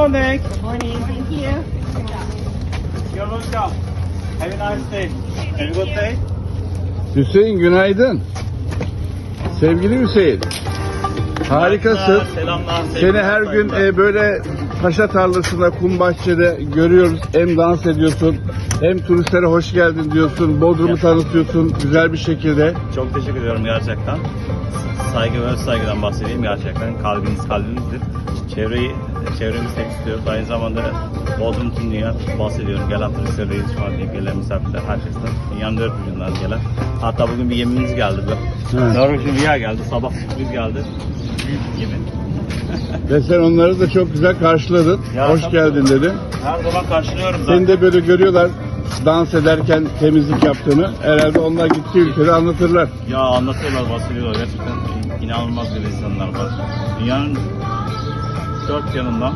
Morning. Morning, thank you. You're welcome. Have a nice day. Have a good day. Hüseyin günaydın. Sevgili Hüseyin. Harikasın. Selamlar. Seni her gün e, böyle paşa tarlasında, kum bahçede görüyoruz. Hem dans ediyorsun, hem turistlere hoş geldin diyorsun. Bodrum'u tanıtıyorsun güzel bir şekilde. Çok teşekkür ediyorum gerçekten. Saygı ve saygıdan bahsedeyim gerçekten. Kalbiniz kalbimizdir. Çevreyi, çevremizi tek istiyoruz. Aynı zamanda Bodrum tüm dünya bahsediyorum. Gelen turistlere iletişim halinde gelen misafirler herkesten. Dünyanın dört ucundan gelen. Hatta bugün bir yeminimiz geldi. Evet. Norveç'in Rüya geldi. Sabah sürpriz geldi. Büyük bir yemin. Ve sen onları da çok güzel karşıladın. Ya, hoş geldin dedin. Her zaman karşılıyorum zaten. Seni de böyle görüyorlar dans ederken temizlik yaptığını. Herhalde onlar gittiği ülkede anlatırlar. Ya anlatıyorlar, bahsediyorlar. Gerçekten inanılmaz bir insanlar var. Dünyanın dört yanından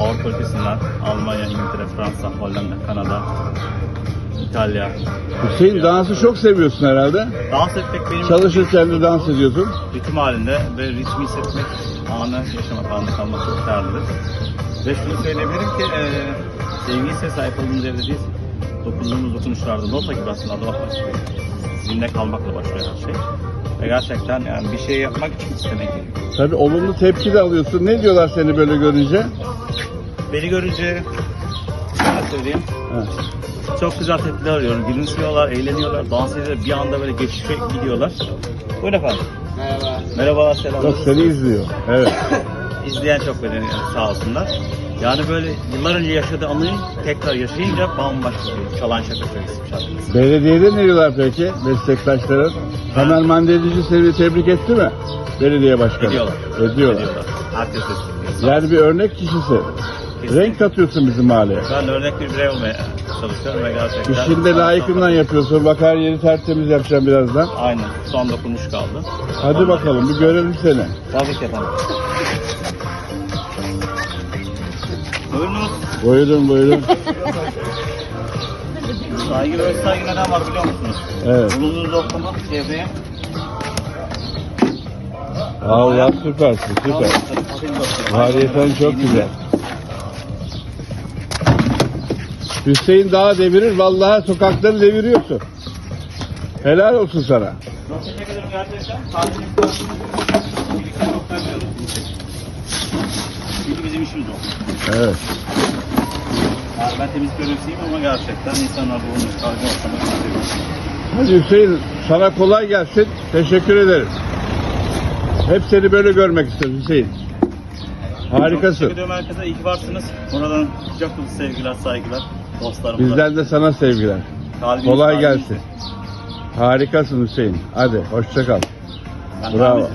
Avrupa ülkesinden Almanya, İngiltere, Fransa, Hollanda, Kanada, İtalya. Hüseyin dansı çok seviyorsun herhalde. Dans etmek benim Çalışırken de dans ediyorsun. ritim halinde ve ritmi hissetmek, anı yaşamak, anı kalmak çok değerlidir. Ve şunu söyleyebilirim ki e, sevgi ise sahip olduğumuz evde değil, dokunduğumuz dokunuşlarda nota gibi aslında adım atmak. Zinde kalmakla başlıyor her şey. Ve gerçekten yani bir şey yapmak için istemek gerekiyor. Tabii olumlu tepki de alıyorsun. Ne diyorlar seni böyle görünce? Beni görünce ne söyleyeyim? Ha. Çok güzel tepkiler alıyorum. Gülümsüyorlar, eğleniyorlar, dans ediyorlar. Bir anda böyle geçişe gidiyorlar. Buyurun efendim. Merhaba. Merhaba, selamlar. Bak seni izliyor. Evet. İzleyen çok beni sağ olsunlar. Yani böyle yıllar önce yaşadığı anıyı tekrar yaşayınca bambaşka bir çalan şaka söylesi şarkısı. Belediyede ne diyorlar peki meslektaşların? Tamer Mandelici seni tebrik etti mi? Belediye başkanı. Ediyorlar. Ediyorlar. Herkes destekliyor. Yani bir örnek kişisi. Kesinlikle. Renk katıyorsun bizim mahalleye. Ben örnek bir birey olmaya çalışıyorum ve gerçekten... İşinde layıkından yapıyorsun. Bak her yeri tertemiz yapacağım birazdan. Aynen. Son dokunuş kaldı. Hadi bakalım bir görelim seni. Tabii ki efendim. Buyurunuz. Buyurun buyurun. Saygı ve saygı neden var biliyor musunuz? Evet. Bulunduğunuz ortamı çevreye Allah süpersin süper. Variyetin çok güzel. Hüseyin daha devirir. Vallahi sokakları deviriyorsun. Helal olsun sana. Çok teşekkür ederim gerçekten. Kalbinizden birlikte çok memnunum. Çünkü bizim işimiz o. Evet. Ben temizlik görevlisiyim ama gerçekten insanlar bulunmuş kalbi ortamı. Hadi Hüseyin sana kolay gelsin. Teşekkür ederim. Hep seni böyle görmek istedim Hüseyin. Çok Harikasın. teşekkür ediyorum herkese. İyi ki varsınız. Oradan kucak dolusu sevgiler, saygılar. Dostlarımıza. Bizden de sana sevgiler. Kalbiniz, Kolay kalbiniz. gelsin. Harikasın Hüseyin. Hadi hoşça kal. Ben Bravo.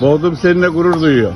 Bodrum seninle gurur duyuyor.